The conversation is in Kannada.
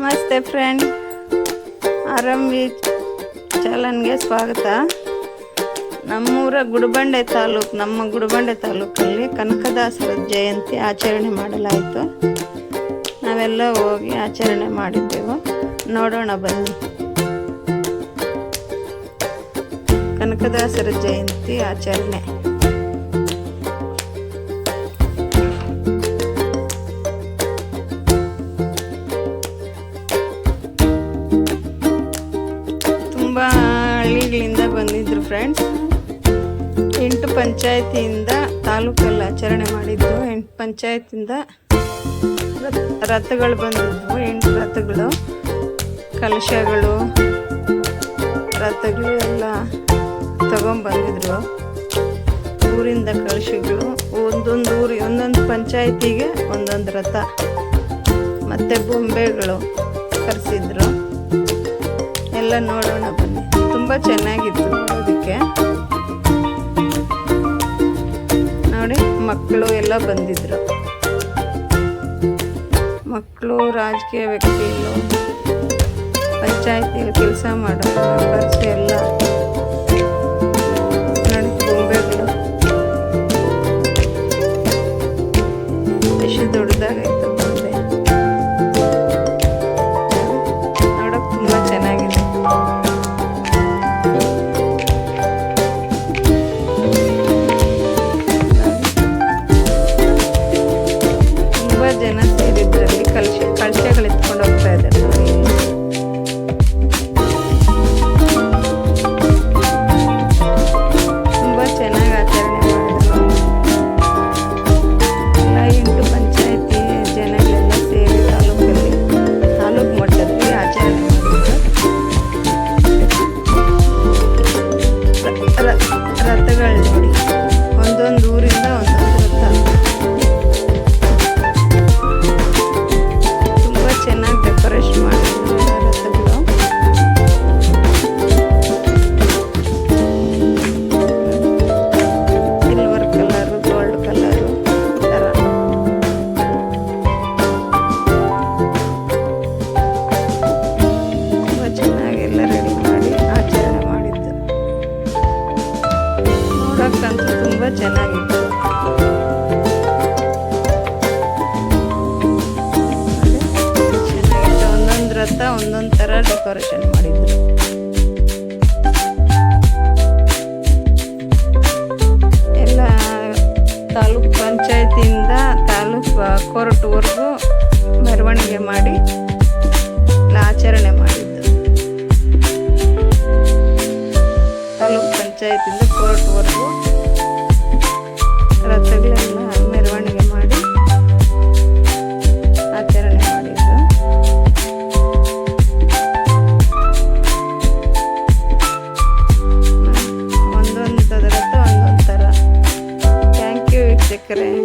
ನಮಸ್ತೆ ಫ್ರೆಂಡ್ ಆರಂಭಿ ಚಾಲನ್ಗೆ ಸ್ವಾಗತ. ನಮ್ಮೂರ ಗುಡಬಂಡೆ ತಾಲೂಕು, ನಮ್ಮ ಗುಡಬಂಡೆ ತಾಲೂಕಲ್ಲಿ ಕನಕದಾಸರ ಜಯಂತಿ ಆಚರಣೆ ಮಾಡಲಾಯಿತು. ನಾವೆಲ್ಲ ಹೋಗಿ ಆಚರಣೆ ಮಾಡಿದ್ದೆವು. ನೋಡೋಣ ಬನ್ನಿ. ಕನಕದಾಸರ ಜಯಂತಿ ಆಚರಣೆ. ಫ್ರೆಂಡ್ಸ್ ಎಂಟು ಪಂಚಾಯತಿಯಿಂದ ತಾಲೂಕಲ್ಲಿ ಆಚರಣೆ ಮಾಡಿದ್ದು. ಎಂಟು ಪಂಚಾಯತಿಂದ ರಥ- ರಥಗಳು ಬಂದಿದ್ವು. ಎಂಟು ರಥಗಳು, ಕಲಶಗಳು, ರಥಗಳು ಎಲ್ಲ ತಗೊಂಬಂದಿದ್ರು ಊರಿಂದ ಕಲಶಗಳು, ಒಂದೊಂದು ಊರಿ, ಒಂದೊಂದು ಪಂಚಾಯತಿಗೆ ಒಂದೊಂದು ರಥ. ಮತ್ತು ಬೊಂಬೆಗಳು ಕರೆಸಿದ್ರು. ಎಲ್ಲ ನೋಡೋಣ ಬನ್ನಿ. ತುಂಬ ಚೆನ್ನಾಗಿತ್ತು. ನೋಡಿ ಮಕ್ಕಳು ಎಲ್ಲ ಬಂದಿದ್ರು. ಮಕ್ಕಳು ರಾಜಕೀಯ ವ್ಯಕ್ತಿಗಳು ಪಂಚಾಯತಿಯಲ್ಲಿ ಕೆಲಸ ಮಾಡೋದು ಎಲ್ಲ. ನೋಡಿ ಎಷ್ಟು ದೊಡ್ಡದಾಗೈತೆ. ನೋಡೋಕ್ಕಂತೂ ತುಂಬ ಚೆನ್ನಾಗಿತ್ತು. ಚೆನ್ನಾಗಿತ್ತು. ಒಂದೊಂದು ರಥ ಒಂದೊಂದು ಥರ ಡೆಕೋರೇಷನ್ ಮಾಡಿದ್ರು. ಎಲ್ಲ ತಾಲೂಕ್ ಪಂಚಾಯತಿಯಿಂದ ತಾಲೂಕು ಕೋರ್ಟ್ವರೆಗೂ ಮೆರವಣಿಗೆ ಮಾಡಿ ಆಚರಣೆ ಮಾಡಿದ್ದು ತಾಲೂಕು ಪಂಚಾಯತಿಂದ பார்க்குறேன்